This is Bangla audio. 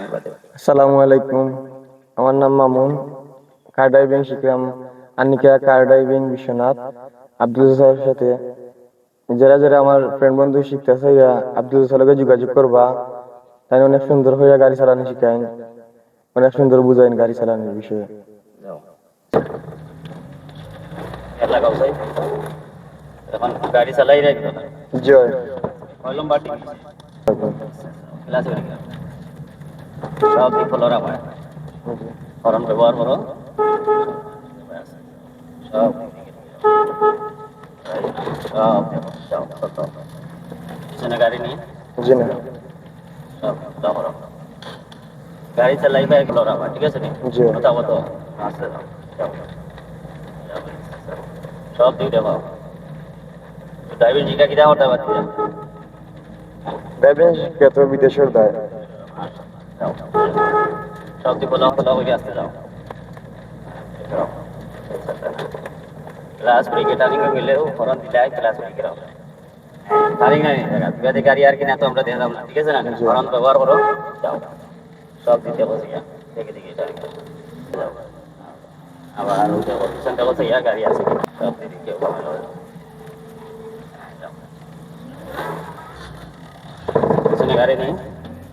আসসালামু আলাইকুম। আমার নাম মামুন কার ড্রাইভিং শিখলাম। Anika car driving Biswanath. Abdul স্যারের সাথে। যারা যারা আমার ফ্রেন্ড বন্ধু শিখতেছে ইয়া আব্দুল স্যারকে যোগাযোগ করবা। তাই অনেক সুন্দর হইয়া গাড়ি চালানো শিখাইন। অনেক সুন্দর বুঝাইন গাড়ি চালানোর বিষয়ে। এখন গাড়ি চালাই জয়। কলম বাটি ক্লাস সব বিফল ওরা পায় হরণ ব্যবহার করো। সব সব সব পিছনে গাড়ি নিয়ে সব যাও গাড়ি চালাইবা এগুলো ওরা ঠিক আছে নি। কথা বতো আসতে যাও। সব দুইটা পাও। ড্রাইভিং শিখা কিনা হতে পারছি ড্রাইভিং তো বিদেশের দায়। যাও। সব দিকে বলা বলা হয়ে আসতে যাও। ক্লাস ব্রেকে টার্নিং এ গেলেও ফরন দিলে ক্লাস ব্রেকে রাও টার্নিং নাই তুই গাড়ি আর কিনা তো আমরা দেখলাম না ঠিক আছে না? ফরন ব্যবহার করো যাও। সব দিতে বসে গিয়া দেখে দেখে টার্নিং যাও। আবার ওই যে পিছনটা বসে গিয়া গাড়ি আছে সব দিকে ভালো গাড়ি নেই।